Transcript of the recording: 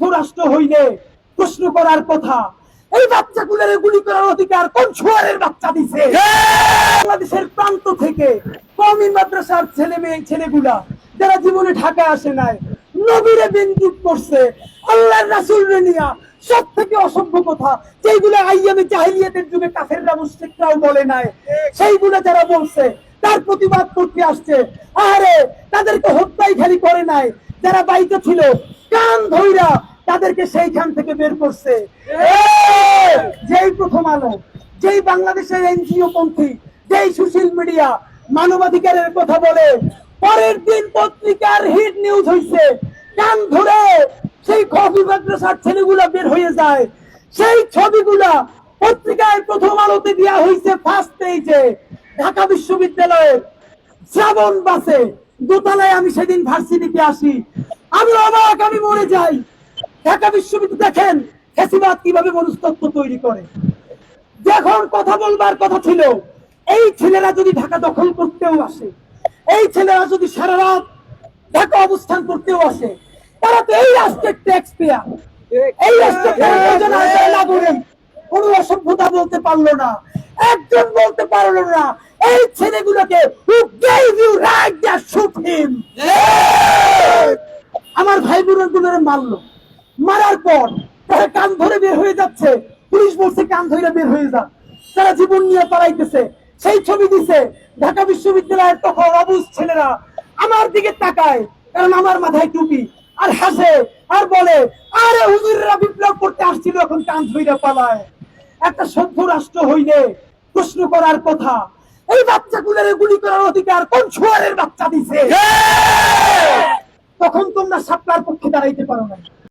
সভ্য রাষ্ট্র হইলে প্রশ্ন করার কথা। এই বাচ্চাগুলোর গুলি করার অধিকার কোন ছোয়ারের বাচ্চা দিছে? বাংলাদেশের প্রান্ত থেকে কমি মাদ্রাসার ছেলে মেয়ে ছেলেগুলা যারা জীবনে ঢাকায় আসে নাই নবীরে বিন্দুক করছে। আল্লাহর রাসূল নিয়া সব থেকে অসভ্য কথা যেইগুলো আইয়ামে জাহিলিয়াতের যুগে কাফেররা মুশরিকরাও বলে নাই সেইগুলো যারা বলছে তার প্রতিবাদ করতে আসছে। আরে তাদেরকে হত্যাই খালি করে নাই। যারা বাইকে ছিল কান ধইরা তাদেরকে সেইখান থেকে বের করছে। যেই প্রথম আলো, যেই বাংলাদেশের এনজিও পন্থী, যেই সোশ্যাল মিডিয়া মানবাধিকারের কথা বলে, পরের দিন পত্রিকার হিট নিউজ হইছে, কান ধরে সেই কফি মাদ্রাসার ছেলেগুলা বের হয়ে যায়। সেই ছবিগুলা পত্রিকায় প্রথম আলোতে দেওয়া হয়েছে ফার্স্ট পেজে ঢাকা বিশ্ববিদ্যালয়ের শ্রাবণ বাসে দোতলায় আমি সেদিন ভার্সিটিতে আসি। আমি অবাক, আমি মরে যাই। ঢাকা বিশ্ববিদ্যালয় দেখেন ফেসিবাদ কীভাবে মনস্তত্ব তৈরি করে। যখন কথা বলবার কথা ছিল এই ছেলেরা যদি ঢাকা দখল করতেও আসে এই ছেলেরা যদি সারা রাত ঢাকা অবস্থান করতেও আসে তারা তো এই রাষ্ট্রের ট্যাক্স পেয়ার এই রাষ্ট্রের নাগরিক কোন অসভ্যতা বলতে পারল না একজন বলতে পারল না এই ছেলেগুলোকে আমার ভাই বোনের মারলো মারার পর তারা কান ধরে বের হয়ে যাচ্ছে। পুলিশ বলছে কান ধরে বের হয়ে যা। তারা জীবন নিয়ে পালাইতেছে। সেই ছবি দিছে ঢাকা বিশ্ববিদ্যালয়ের তখন অবুজ ছেলেরা। আমার দিকে তাকায় কারণ আমার মাথায় টুপি। আর হাসে আর বলে আরে হুজুরেরা বিপ্লব করতে আসছিল এখন কান ধইরা পালায়। একটা সভ্য রাষ্ট্র হইলে প্রশ্ন করার কথা এই বাচ্চাগুলোর গুলি করার অধিকার কোন ছোয়ারের বাচ্চা দিছে? তখন তোমরা সাপলার পক্ষে দাঁড়াইতে পারো না